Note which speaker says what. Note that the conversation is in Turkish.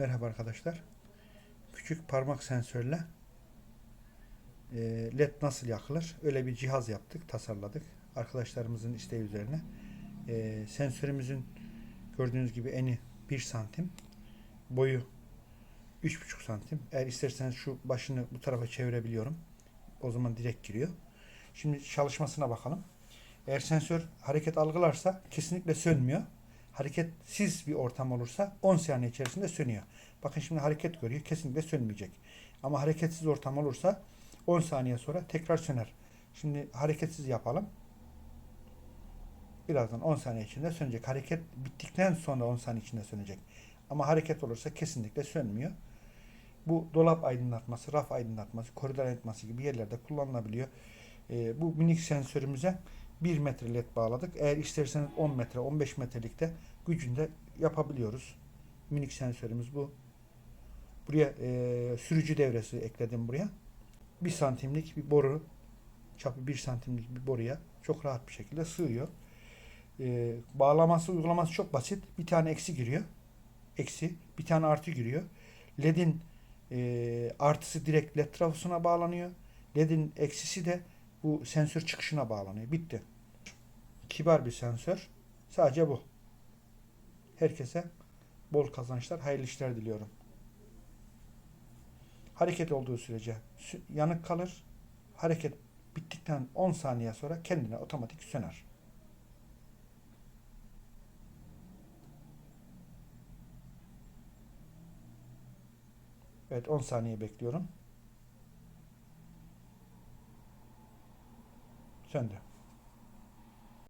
Speaker 1: Merhaba arkadaşlar. Küçük parmak sensörle e, led nasıl yakılır? Öyle bir cihaz yaptık, tasarladık. Arkadaşlarımızın isteği üzerine. E, sensörümüzün gördüğünüz gibi eni 1 santim. Boyu 3,5 santim. Eğer isterseniz şu başını bu tarafa çevirebiliyorum. O zaman direkt giriyor. Şimdi çalışmasına bakalım. Eğer sensör hareket algılarsa kesinlikle sönmüyor. Hareketsiz bir ortam olursa 10 saniye içerisinde sönüyor. Bakın şimdi hareket görüyor. Kesinlikle sönmeyecek. Ama hareketsiz ortam olursa 10 saniye sonra tekrar söner. Şimdi hareketsiz yapalım. Birazdan 10 saniye içinde sönecek. Hareket bittikten sonra 10 saniye içinde sönecek. Ama hareket olursa kesinlikle sönmüyor. Bu dolap aydınlatması, raf aydınlatması, koridor aydınlatması gibi yerlerde kullanılabiliyor. Ee, bu minik sensörümüze 1 metre led bağladık. Eğer isterseniz 10 metre, 15 metrelikte gücünde yapabiliyoruz. Minik sensörümüz bu. Buraya e, sürücü devresi ekledim buraya. 1 santimlik bir boru, çapı 1 santimlik bir boruya çok rahat bir şekilde sığıyor. E, bağlaması, uygulaması çok basit. Bir tane eksi giriyor. Eksi. Bir tane artı giriyor. LED'in e, artısı direkt LED trafosuna bağlanıyor. LED'in eksisi de bu sensör çıkışına bağlanıyor. Bitti. Kibar bir sensör. Sadece bu. Herkese bol kazançlar, hayırlı işler diliyorum. Hareket olduğu sürece sü- yanık kalır. Hareket bittikten 10 saniye sonra kendine otomatik söner. Evet 10 saniye bekliyorum. Söndü.